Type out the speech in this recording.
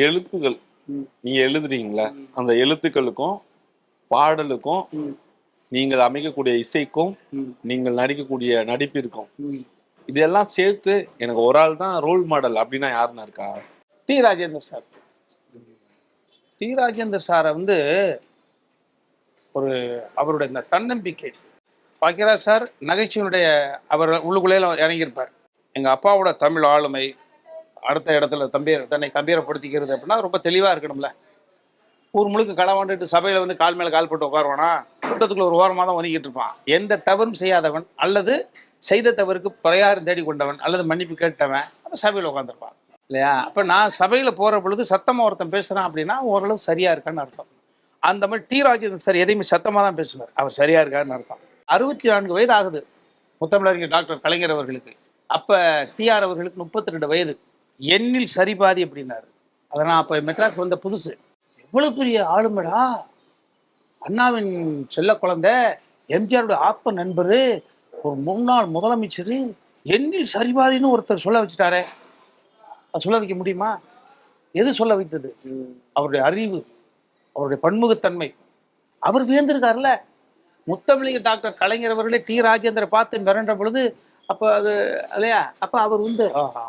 எழுத்துக்கள் ம். நீங்க எழுதுறீங்களா அந்த எழுத்துக்களுக்கும் பாடலுக்கும். நீங்கள் அமைக்கக்கூடிய இசைக்கும். நீங்கள் நடிக்கக்கூடிய நடிப்பிற்கும். இதெல்லாம் சேர்த்து எனக்கு ஒரு ஆள் தான் ரோல் மாடல் அப்படின்னா யாருன்னா இருக்கா T Rajendar sir T Rajendar சாரை வந்து ஒரு அவருடைய இந்த தன்னம்பிக்கை பாக்கியராஜ் சார் நகைச்சுவனுடைய அவர் உள்ளுக்குள்ளே இறங்கியிருப்பார் எங்கள் அப்பாவோட தமிழ் ஆளுமை அடுத்த இடத்துல தம்பீர் தன்னை கம்பீரப்படுத்திக்கிறது அப்படின்னா ரொம்ப தெளிவாக இருக்கணும்ல. ஊர் முழுக்க களவாண்டுட்டு சபையில் வந்து கால் மேலே கால் போட்டு உட்காருவானா? கூட்டத்துக்குள்ள ஒரு ஓரமாக தான் ஒதுக்கிட்டு இருப்பான். எந்த தவறும் செய்யாதவன் அல்லது செய்த தவறுக்கு பிரயாரம் தேடி கொண்டவன் அல்லது மன்னிப்பு கேட்டவன் அப்போ சபையில் உட்காந்துருப்பான் இல்லையா? அப்போ நான் சபையில் போகிற பொழுது சத்தமாக ஒருத்தன் பேசுகிறான் அப்படின்னா ஓரளவு சரியாக இருக்கான்னு அர்த்தம். அந்த மாதிரி டி ராஜேந்திரன் சார் எதையுமே சத்தமாக தான் பேசுவார். அவர் சரியாக இருக்காருன்னு அர்த்தம். அறுபத்தி நான்கு வயது ஆகுது. முத்தமிழறிஞர் டாக்டர் கலைஞர் அவர்களுக்கு. அப்போ டிஆர் அவர்களுக்கு முப்பத்தி ரெண்டு வயது. எண்ணில் சரிபாதி அப்படின்னாரு. அதை நான் அப்போ மெட்ராஸ் வந்த புதுசு. எவ்வளோ பெரிய ஆளுமடா? அண்ணாவின் செல்ல குழந்தை எம்ஜிஆருடைய ஆத்ம நண்பர் ஒரு முன்னாள் முதலமைச்சர் எண்ணில் சரிபாதின்னு ஒருத்தர் சொல்ல வச்சுட்டாரே. அது சொல்ல வைக்க முடியுமா? எது சொல்ல வைத்தது? அவருடைய அறிவு அவருடைய பன்முகத்தன்மை. அவர் வியந்திருக்காருல்ல. முத்தமிழிக டாக்டர் கலைஞர் அவர்களே டி. ராஜேந்திர பார்த்து மிரண்ட பொழுது அப்போ அது இல்லையா? அப்போ அவர் வந்து ஆஹா